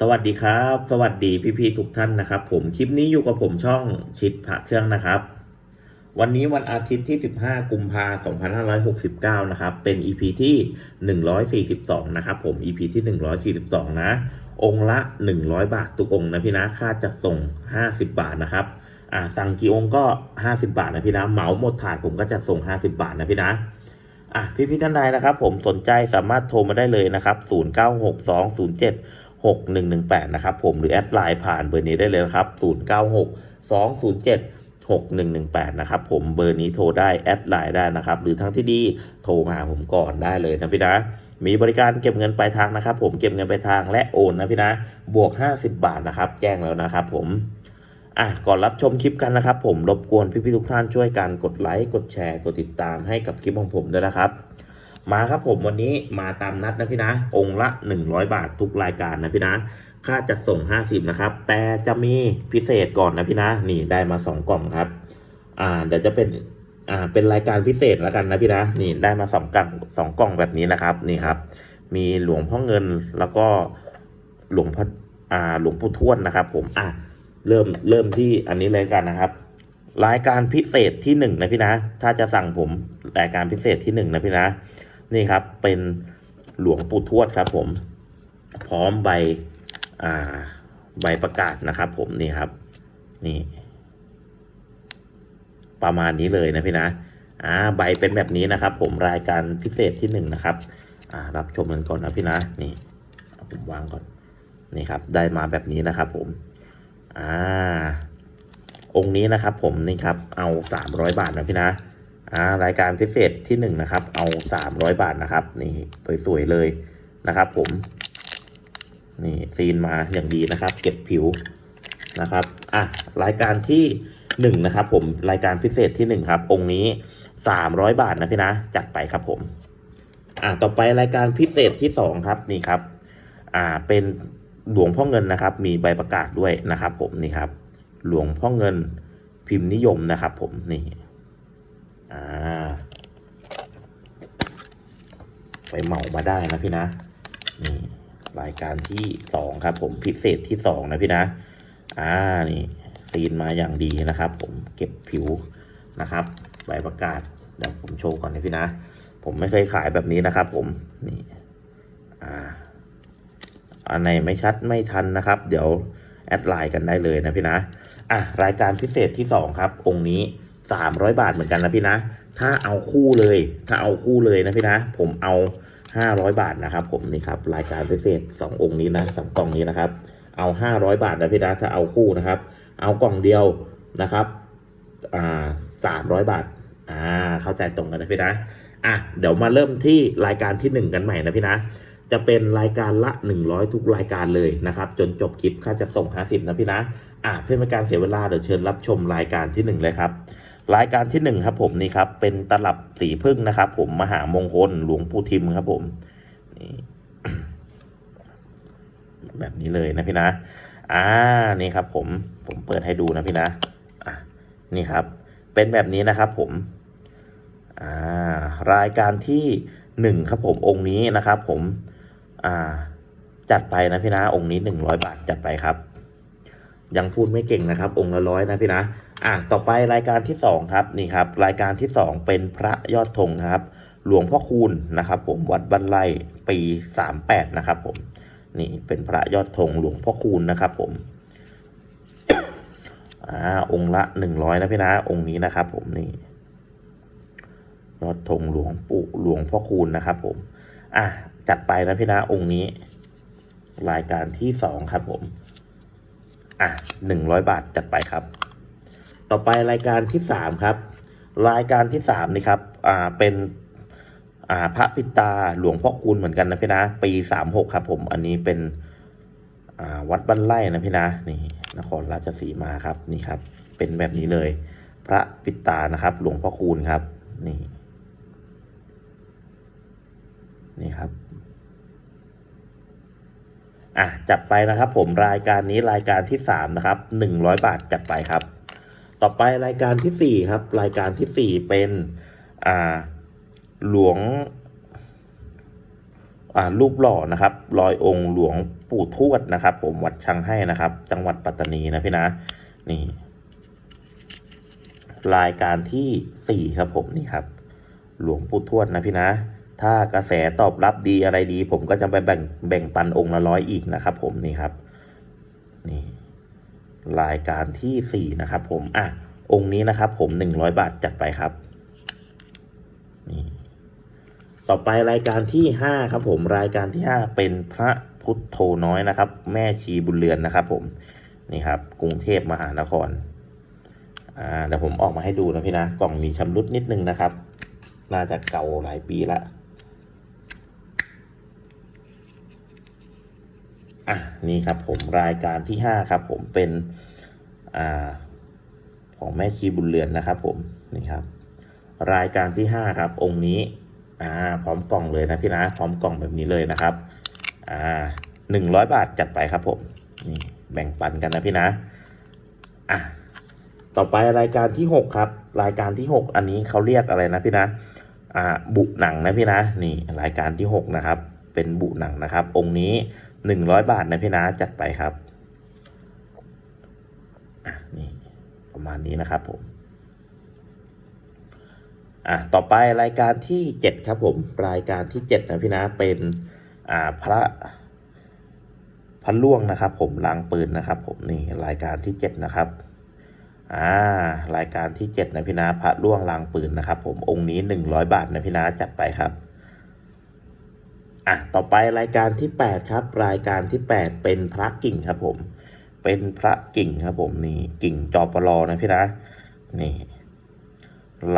สวัสดีครับ สวัสดีพี่ๆทุกท่านนะครับ ผมคลิปนี้อยู่กับผมช่องชิดพระเครื่องนะครับ วันนี้วันอาทิตย์ที่ 15 กุมภาพันธ์2569 นะครับ เป็น EP ที่ 142 นะครับผม EP ที่ 142 นะ องค์ละ 100 บาททุกองค์นะพี่นะค่าจัดส่ง 50 บาทนะครับอ่าสั่งกี่องค์ก็ 50 บาทนะพี่นะเหมาหมดถาดผมก็จัดส่ง 50 บาทนะพี่นะอะพี่พี่ๆท่านใดนะครับ ผมสนใจสามารถโทรมาได้เลยนะครับ 096207 6118 นะครับผมหรือแอดไลน์ผ่านเบอร์นี้ได้เลยนะครับ 096 207 6118 นะครับผมเบอร์นี้โทรได้แอดไลน์ได้นะครับ หรือทั้งที่ดีโทรมาหาผมก่อนได้เลยนะพี่นะมีบริการเก็บเงินปลายทางนะครับ ผมเก็บเงินปลายทางและโอนนะพี่นะบวก 50 บาทนะครับ แจ้งแล้วนะครับผมอะก่อนรับชมคลิปกันนะครับ ผมรบกวนพี่ๆทุกท่านช่วยกันกดไลค์กดแชร์ กดติดตามให้กับคลิปของผมด้วยนะครับ มาครับผมวันนี้มาตามนัดนะพี่นะ องค์ละ 100 บาททุกรายการนะพี่นะ ค่าจัดส่ง 50 นะครับ แต่จะมีพิเศษก่อนนะพี่นะ นี่ได้มา 2 กล่องครับ อ่า เดี๋ยวจะเป็น อ่า เป็นรายการพิเศษแล้วกันนะพี่นะ นี่ได้มาสองกล่องสองกล่องแบบนี้นะครับ นี่ครับ มีหลวงพ่อเงินแล้วก็หลวงพ่อ อ่า หลวงปู่ทวดนะครับ ผม อะ เริ่ม เริ่มที่อันนี้เลยกันนะครับรายการพิเศษที่หนึ่งนะพี่นะ ถ้าจะสั่งผมรายการพิเศษที่หนึ่งนะพี่นะ นี่ครับเป็นหลวงปู่ทวดครับผมพร้อมใบอ่าใบประกาศนะครับ ผมนี่ครับนี่ ประมาณนี้เลยนะพี่นะอ่าใบเป็นแบบนี้นะครับ ผมรายการพิเศษที่หนึ่งนะครับอ่ารับชมกันก่อนนะพี่นะนี่ผมวางก่อนนี่ครับ ได้มาแบบนี้นะครับ ผมอ่าองค์นี้นะครับ ผมนี่ครับเอา300บาทนะพี่นะ อ่ารายการพิเศษที่1นะครับ เอา300บาทนะครับนี่สวยๆเลยนะครับ ผม นี่ซีนมาอย่างดีนะครับ เก็บผิวนะครับอะรายการที่1นะครับ ผมรายการพิเศษที่1ครับ องค์นี้300บาทนะพี่นะจัดไปครับผมอะต่อไปรายการพิเศษที่2ครับนี่ครับ อ่าเป็นหลวงพ่อเงินนะครับ มีใบประกาศด้วยนะครับ ผมนี่ครับ หลวงพ่อเงินพิมพ์นิยมนะครับ ผมนี่ อ่า ไปเหมามาได้นะพี่นะนี่รายการที่สองครับ ผมพิเศษที่สองนะพี่นะ อ่านี่ซีนมาอย่างดีนะครับ ผมเก็บผิวนะครับใบประกาศเดี๋ยวผมโชว์ก่อนนะพี่นะ ผมไม่เคยขายแบบนี้นะครับ ผมนี่อ่าอันไหนไม่ชัดไม่ทันนะครับ เดี๋ยวแอดไลน์กันได้เลยนะพี่นะอะรายการพิเศษที่สองครับ องค์นี้ สามร้อยบาทเหมือนกันนะพี่นะ ถ้าเอาคู่เลย ถ้าเอาคู่เลยนะพี่นะ ผมเอาห้าร้อยบาทนะครับผมนี่ครับรายการพิเศษสององค์นี้นะสองกล่องนี้นะครับ เอาห้าร้อยบาทนะพี่นะถ้าเอาคู่นะครับ เอากล่องเดียวนะครับอ่าสามร้อยบาทอ่าเข้าใจตรงกันนะพี่นะอะเดี๋ยวมาเริ่มที่รายการที่หนึ่งกันใหม่นะพี่นะจะเป็นรายการละ 100 ทุกรายการเลยนะครับ จนจบคลิปค่าจะส่ง 50 นะพี่นะ อะเพื่อเป็นการเสียเวลาเดี๋ยวเชิญรับชมรายการที่ 1 เลยครับ รายการที่ 1 ครับผมนี่ครับ เป็นตลับสีพึ่งนะครับ ผมมหามงคลหลวงปู่ทิมครับผมนี่แบบนี้เลยนะพี่นะ อ่า นี่ครับ ผม ผมเปิดให้ดูนะพี่นะ อะ นี่ครับ เป็นแบบนี้นะครับ ผม อ่า รายการที่หนึ่งครับ ผม องค์นี้นะครับ ผม อ่า จัดไปนะพี่นะ องค์นี้หนึ่งร้อยบาทจัดไปครับ ยังพูดไม่เก่งนะครับ องค์ละร้อยนะพี่นะอะต่อไปรายการที่สองครับนี่ครับรายการที่สองเป็นพระยอดธงนะครับ หลวงพ่อคูณนะครับ ผมวัดบ้านไร่ปีสามแปดนะครับ ผมนี่เป็นพระยอดธงหลวงพ่อคูณนะครับ ผมอ่าองค์ละหนึ่งร้อยนะพี่นะ องค์นี้นะครับ ผมนี่ยอดธงหลวงปู่หลวงพ่อคูณนะครับ ผมอะจัดไปนะพี่นะองค์นี้ รายการที่สองครับผม อะหนึ่งร้อยบาทจัดไปครับ ต่อไปรายการที่สามครับ รายการที่สามนี่ครับ อ่า เป็น อ่า พระปิตาหลวงพ่อคูณเหมือนกันนะพี่นะ ปีสามหกครับ ผม อันนี้เป็น อ่า วัดบ้านไร่นะพี่นะ นี่ นครราชสีมาครับ นี่ครับ เป็นแบบนี้เลย พระปิตานะครับ หลวงพ่อคูณครับ นี่ นี่ครับ อะจัดไปนะครับ ผมรายการนี้รายการที่สามนะครับหนึ่งร้อยบาทจัดไปครับ ต่อไปรายการที่สี่ครับ รายการที่สี่เป็นอ่าหลวงอ่ารูปหล่อนะครับรอยองค์หลวงปู่ทวดนะครับ ผมวัดชังให้นะครับ จังหวัดปัตตานีนะพี่นะนี่ รายการที่สี่ครับผมนี่ครับ หลวงปู่ทวดนะพี่นะ ถ้ากระแสตอบรับดีอะไรดี ผมก็จะไปแบ่งแบ่งปันองค์ละร้อยอีกนะครับ ผมนี่ครับ นี่รายการที่สี่นะครับผมอะองค์นี้นะครับ ผมหนึ่งร้อยบาทจัดไปครับนี่ต่อไปรายการที่ห้าครับ ผมรายการที่ห้าเป็นพระพุทโธน้อยนะครับ แม่ชีบุญเรือนนะครับ ผมนี่ครับ กรุงเทพมหานครอ่าเดี๋ยวผมออกมาให้ดูนะพี่นะกล่องมีชำรุดนิดนึงนะครับ น่าจะเก่าหลายปีละ อะนี่ครับผมรายการที่ห้าครับผมเป็นอ่าของแม่ชีบุญเรือนนะครับผมนี่ครับ รายการที่ห้าครับ องค์นี้อ่าพร้อมกล่องเลยนะพี่นะพร้อมกล่องแบบนี้เลยนะครับอ่าหนึ่งร้อยบาทจัดไปครับผมนี่แบ่งปันกันนะพี่นะอะต่อไปรายการที่หกครับ รายการที่หกอันนี้เขาเรียกอะไรนะพี่นะอ่าบุหนังนะพี่นะนี่รายการที่หกนะครับ เป็นบุหนังนะครับ องค์นี้ หนึ่งร้อยบาทนะพี่นะจัดไปครับอะนี่ประมาณนี้นะครับผมอะต่อไปรายการที่เจ็ดครับผมรายการที่เจ็ดนะพี่นะเป็นอ่าพระพระล่วงนะครับ ผมลางปืนนะครับ ผมนี่รายการที่เจ็ดนะครับอ่ารายการที่เจ็ดนะพี่นาพระล่วงลางปืนนะครับ ผมองค์นี้หนึ่งร้อยบาทนะพี่นาจัดไปครับ อะต่อไปรายการที่แปดครับ รายการที่แปดเป็นพระกิ่งครับผม เป็นพระกิ่งครับผมนี่กิ่งจอปลอนะพี่นะนี่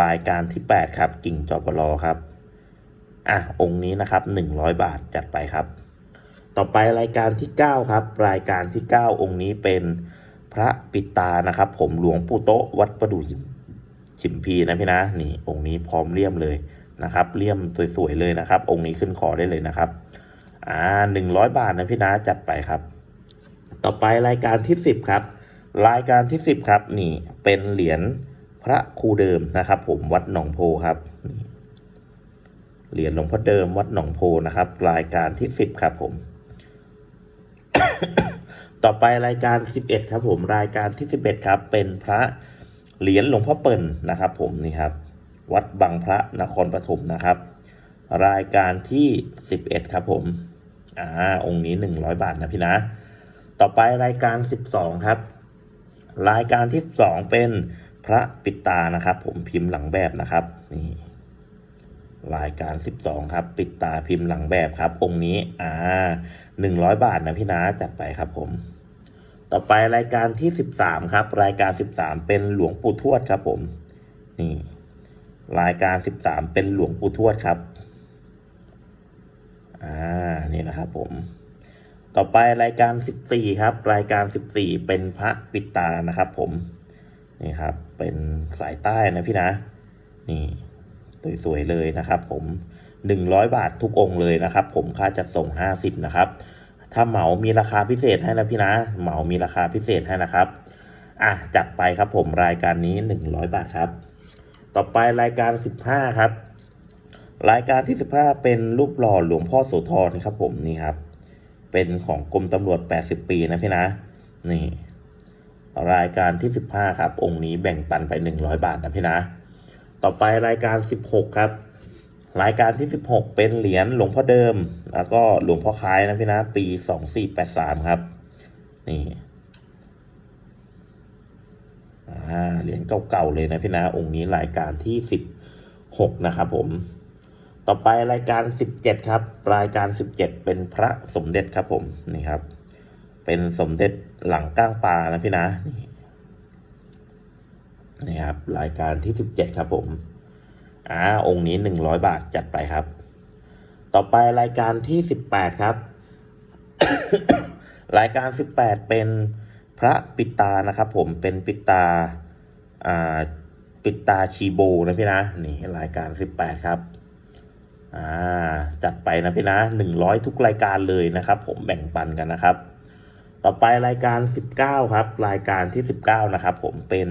รายการที่แปดครับ กิ่งจอปลอครับอะองค์นี้นะครับหนึ่งร้อยบาทจัดไปครับ ต่อไปรายการที่เก้าครับ รายการที่เก้าองค์นี้เป็นพระปิตานะครับ ผมหลวงปู่โตวัดประดู่หินชิมพีนะพี่นะนี่องค์นี้พร้อมเลี่ยมเลย นะครับเลี่ยมสวยๆเลยนะครับ องค์นี้ขึ้นคอได้เลยนะครับ อ่าหนึ่งร้อยบาทนะพี่นะจัดไปครับ ต่อไปรายการที่สิบครับ รายการที่สิบครับนี่เป็นเหรียญพระครูเดิมนะครับ ผมวัดหนองโพครับ เหรียญหลวงพ่อเดิมวัดหนองโพนะครับ รายการที่สิบครับผม ต่อไปรายการสิบเอ็ดครับ ผมรายการที่สิบเอ็ดครับ เป็นพระเหรียญหลวงพ่อเปิ่นนะครับ ผมนี่ครับ วัดบางพระนครปฐมนะครับ รายการที่สิบเอ็ดครับผมอ่าองค์นี้หนึ่งร้อยบาทนะพี่นะ ต่อไปรายการสิบสองครับ รายการที่สองเป็นพระปิตานะครับ ผมพิมพ์หลังแบบนะครับนี่รายการสิบสองครับ ปิดตาพิมพ์หลังแบบครับ องค์นี้อ่าหนึ่งร้อยบาทนะพี่นะจัดไปครับผม ต่อไปรายการที่สิบสามครับ รายการสิบสามเป็นหลวงปู่ทวดครับผม นี่ รายการสิบสามเป็นหลวงปู่ทวดครับ อ่า นี่นะครับผม ต่อไปรายการสิบสี่ครับ รายการสิบสี่เป็นพระปิตานะครับ ผม นี่ครับ เป็นสายใต้นะพี่นะ นี่สวยๆเลยนะครับ ผมหนึ่งร้อยบาททุกองค์เลยนะครับ ผมค่าจัดส่งห้าสิบนะครับ ถ้าเหมามีราคาพิเศษให้นะพี่นะ เหมามีราคาพิเศษให้นะครับ อะจัดไปครับผมรายการนี้หนึ่งร้อยบาทครับ ต่อไปรายการสิบห้าครับ รายการที่สิบห้าเป็นรูปหล่อหลวงพ่อโสธรครับผมนี่ครับ เป็นของกรมตำรวจ 80 ปีนะพี่นะ นี่ รายการที่ 15 ครับ องค์นี้แบ่งปันไป 100 บาทนะพี่นะ ต่อไปรายการ 16 ครับ รายการที่ 16 เป็นเหรียญหลวงพ่อเดิม แล้วก็หลวงพ่อคล้ายนะพี่นะ ปี 2483 ครับ นี่อ่า เหรียญเก่าๆเลยนะพี่นะองค์นี้รายการที่16นะครับผม ต่อไปรายการ17ครับ รายการ17เป็นพระสมเด็จครับผมนี่ครับ เป็นสมเด็จหลังก้างปลานะพี่นะนี่นครับ รายการที่17ครับผมอ่าองค์นี้100บาทจัดไปครับ ต่อไปรายการที่18ครับ รายการ18เป็น พระปิตานะครับผมเป็นปิตาอ่าปิตาชีโบนะพี่นะนี่รายการ 18 ครับอ่าจัดไปนะพี่นะหนึ่งร้อยทุกรายการเลยนะครับ ผมแบ่งปันกันนะครับ ต่อไปรายการสิบเก้าครับ รายการที่สิบเก้านะครับ ผมเป็น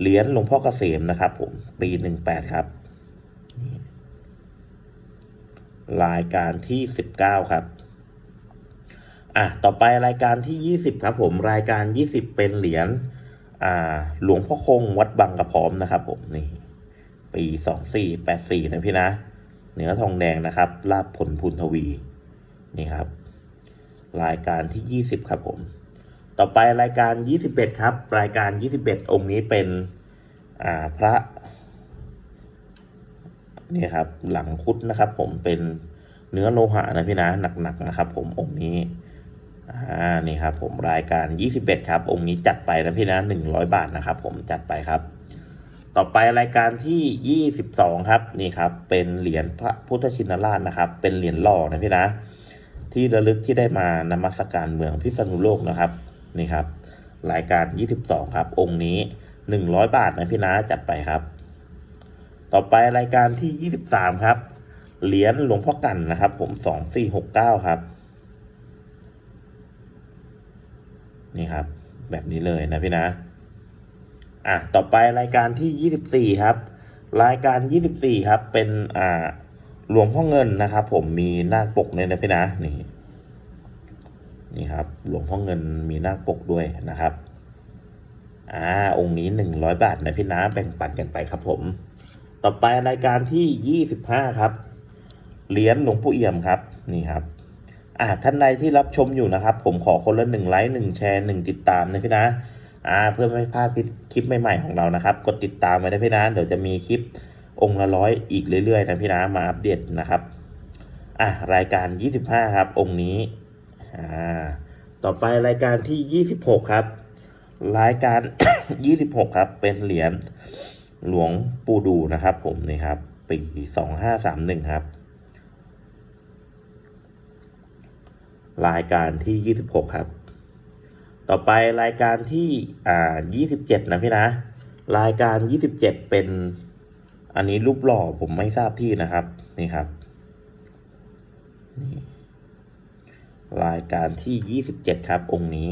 เหรียญหลวงพ่อเกษมนะครับ ผมปีหนึ่งแปดครับ รายการที่สิบเก้าครับ อะต่อไปรายการที่ยี่สิบครับผมรายการยี่สิบเป็นเหรียญอ่าหลวงพ่อคงวัดบางกระพร้อมนะครับผมนี่ปีสองสี่แปดสี่นะพี่นะ เนื้อทองแดงนะครับลาบผลพุนทวีนี่ครับ รายการที่ยี่สิบครับผม ต่อไปรายการยี่สิบเอ็ดครับ รายการยี่สิบเอ็ดองค์นี้เป็นอ่าพระนี่ครับหลังคุดนะครับ ผมเป็นเนื้อโลหะนะพี่นะหนักๆนะครับ ผมองค์นี้ อ่านี่ครับผมรายการยี่สิบเอ็ดครับ องค์นี้จัดไปนะพี่นะหนึ่งร้อยบาทนะครับผมจัดไปครับ ต่อไปรายการที่ยี่สิบสองครับนี่ครับ เป็นเหรียญพระพุทธชินราชนะครับ เป็นเหรียญหล่อนะพี่นะ ที่ระลึกที่ได้มานมัสการเมืองพิษณุโลกนะครับนี่ครับ รายการยี่สิบสองครับ องค์นี้หนึ่งร้อยบาทนะพี่นะจัดไปครับ ต่อไปรายการที่ยี่สิบสามครับเหรียญหลวงพ่อกันนะครับ ผมสองสี่หกเก้าครับ นี่ครับ แบบนี้เลยนะพี่นะอะต่อไปรายการที่ยี่สิบสี่ครับ รายการยี่สิบสี่ครับ เป็นอ่าหลวงพ่อเงินนะครับ ผมมีหน้าปกเนี่ยนะพี่นะนี่นี่ครับหลวงพ่อเงินมีหน้าปกด้วยนะครับอ่าองค์นี้หนึ่งร้อยบาทนะพี่นะแบ่งปันกันไปครับผม ต่อไปรายการที่ยี่สิบห้าครับเหรียญหลวงปู่เอี่ยมครับ นี่ครับ อ่าท่านใดที่รับชมอยู่นะครับ ผมขอคนละหนึ่งไลค์หนึ่งแชร์หนึ่งติดตามนะพี่นะอ่าเพื่อไม่พลาดคลิปใหม่ๆของเรานะครับ กดติดตามไว้นะพี่นะเดี๋ยวจะมีคลิปองค์ละร้อยอีกเรื่อยๆนะพี่นะมาอัปเดตนะครับอะรายการยี่สิบห้าครับองค์นี้อ่าต่อไปรายการที่ยี่สิบหกครับ รายการยี่สิบหกครับ เป็นเหรียญหลวงปู่ดูนะครับ ผมนี่ครับ ปีสองห้าสามหนึ่งครับ รายการที่ยี่สิบหกครับ ต่อไปรายการที่อ่ายี่สิบเจ็ดนะพี่นะ รายการยี่สิบเจ็ดเป็นอันนี้รูปหล่อผมไม่ทราบที่นะครับ นี่ครับนี่รายการที่ยี่สิบเจ็ดครับ องค์นี้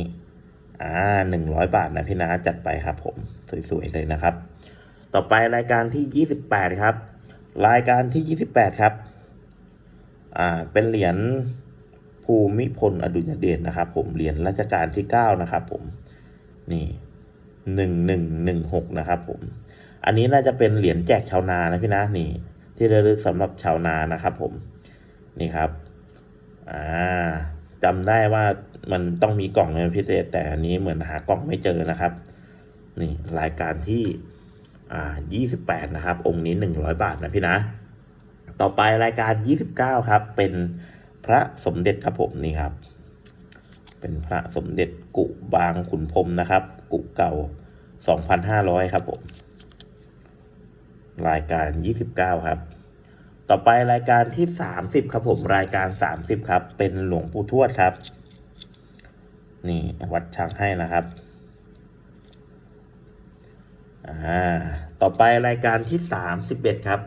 อ่าหนึ่งร้อยบาทนะพี่นะจัดไปครับผม สวย ๆ เลยนะครับ ต่อไปรายการที่ยี่สิบแปดครับ รายการที่ยี่สิบแปดครับ อ่า เป็นเหรียญ ภูมิพลอดุลยเดชนะครับ ผมเหรียญรัชกาลที่เก้านะครับ ผมนี่หนึ่งหนึ่งหนึ่งหกนะครับ ผม อันนี้น่าจะเป็นเหรียญแจกชาวนานะพี่นะนี่ ที่ระลึกสำหรับชาวนานะครับ ผมนี่ครับอ่าจำได้ว่ามันต้องมีกล่องเงินพิเศษ แต่อันนี้เหมือนหากล่องไม่เจอนะครับ นี่รายการที่อ่ายี่สิบแปดนะครับ องค์นี้หนึ่งร้อยบาทนะพี่นะ ต่อไปรายการยี่สิบเก้าครับ เป็น พระสมเด็จครับผมนี่ครับ เป็นพระสมเด็จกุบางขุนพรมนะครับ กุเก่าสองพันห้าร้อยครับผม รายการยี่สิบเก้าครับ ต่อไปรายการที่สามสิบครับผม รายการสามสิบครับ เป็นหลวงปู่ทวดครับ นี่วัดช้างให้นะครับอ่าต่อไปรายการที่สามสิบเอ็ดครับ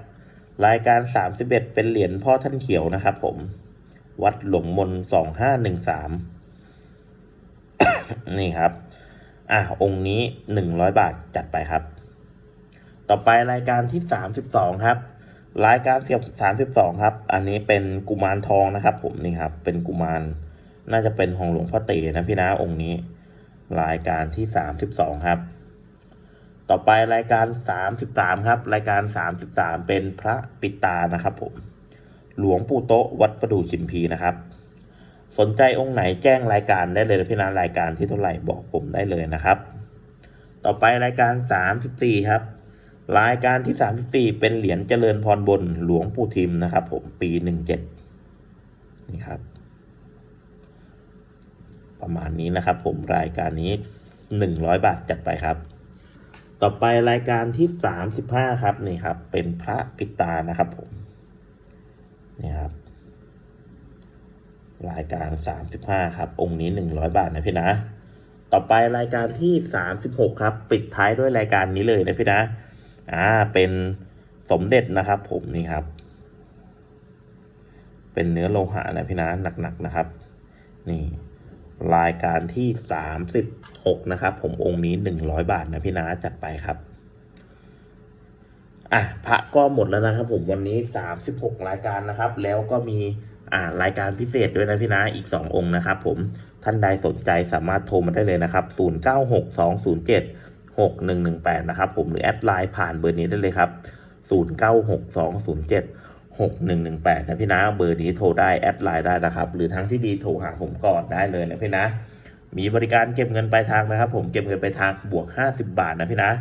รายการสามสิบเอ็ดเป็นเหรียญพ่อท่านเขียวนะครับผม วัดหลวงมนสองห้าหนึ่งสามนี่ครับ อะองค์นี้หนึ่งร้อยบาทจัดไปครับ ต่อไปรายการที่สามสิบสองครับ รายการเสียบสามสิบสองครับ อันนี้เป็นกุมารทองนะครับ ผมนี่ครับ เป็นกุมารน่าจะเป็นของหลวงพ่อเตนะพี่นะองค์นี้ รายการที่สามสิบสองครับ ต่อไปรายการสามสิบสามครับ รายการสามสิบสามเป็นพระปิตานะครับผม หลวงปู่โตะวัดประดู่ชิมพีนะครับ สนใจองค์ไหนแจ้งรายการได้เลยพี่นะรายการที่เท่าไหร่บอกผมได้เลยนะครับ ต่อไปรายการสามสิบสี่ครับ รายการที่สามสิบสี่เป็นเหรียญเจริญพรบนหลวงปู่ทิมนะครับ ผมปีหนึ่งเจ็ดนี่ครับ ประมาณนี้นะครับ ผมรายการนี้หนึ่งร้อยบาทจัดไปครับต่อไปรายการที่สามสิบห้าครับนี่ครับ เป็นพระปิตานะครับผม นี่ครับรายการสามสิบห้าครับ องค์นี้หนึ่งร้อยบาทนะพี่นะ ต่อไปรายการที่สามสิบหกครับปิดท้ายด้วยรายการนี้เลยนะพี่นะ อ่า เป็นสมเด็จนะครับ ผมนี่ครับ เป็นเนื้อโลหะนะพี่นะหนักๆนะครับ นี่ รายการที่สามสิบหกนะครับ ผมองค์นี้หนึ่งร้อยบาทนะพี่นะจัดไปครับ อะพระก็หมดแล้วนะครับ ผมวันนี้ 36 รายการนะครับ แล้วก็มีอ่ารายการพิเศษด้วยนะพี่นะอีก 2 องค์นะครับ ผมท่านใดสนใจสามารถโทรมาได้เลยนะครับ 096207 6118 นะครับ ผมหรือแอดไลน์ผ่านเบอร์นี้ได้เลยครับ 096207 6118 นะพี่นะเบอร์นี้โทรได้แอดไลน์ได้นะครับ หรือทางที่ดีโทรหาผมก่อนได้เลยนะพี่นะ มีบริการเก็บเงินปลายทางนะครับ ผมเก็บเงินปลายทางบวก 50 บาทนะพี่นะ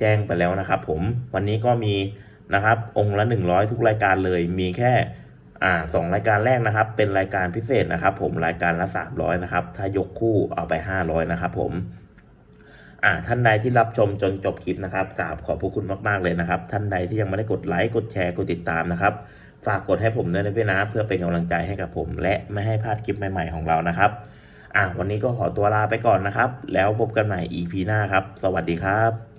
แจ้งไปแล้วนะครับ ผมวันนี้ก็มีนะครับ องค์ละ 100 ทุกรายการเลยมีแค่อ่าสองรายการแรกนะครับ เป็นรายการพิเศษนะครับ ผมรายการละ 300 นะครับ ถ้ายกคู่เอาไป 500 นะครับ ผมอ่าท่านใดที่รับชมจนจบคลิปนะครับกราบขอบพระคุณมากๆเลยนะครับ ท่านใดที่ยังไม่ได้กดไลค์กดแชร์กดติดตามนะครับ ฝากกดให้ผมด้วยนะพี่นะเพื่อเป็นกำลังใจให้กับผม และไม่ให้พลาดคลิปใหม่ๆของเรานะครับอะวันนี้ก็ขอตัวลาไปก่อนนะครับ แล้วพบกันใหม่ EP หน้าครับ สวัสดีครับ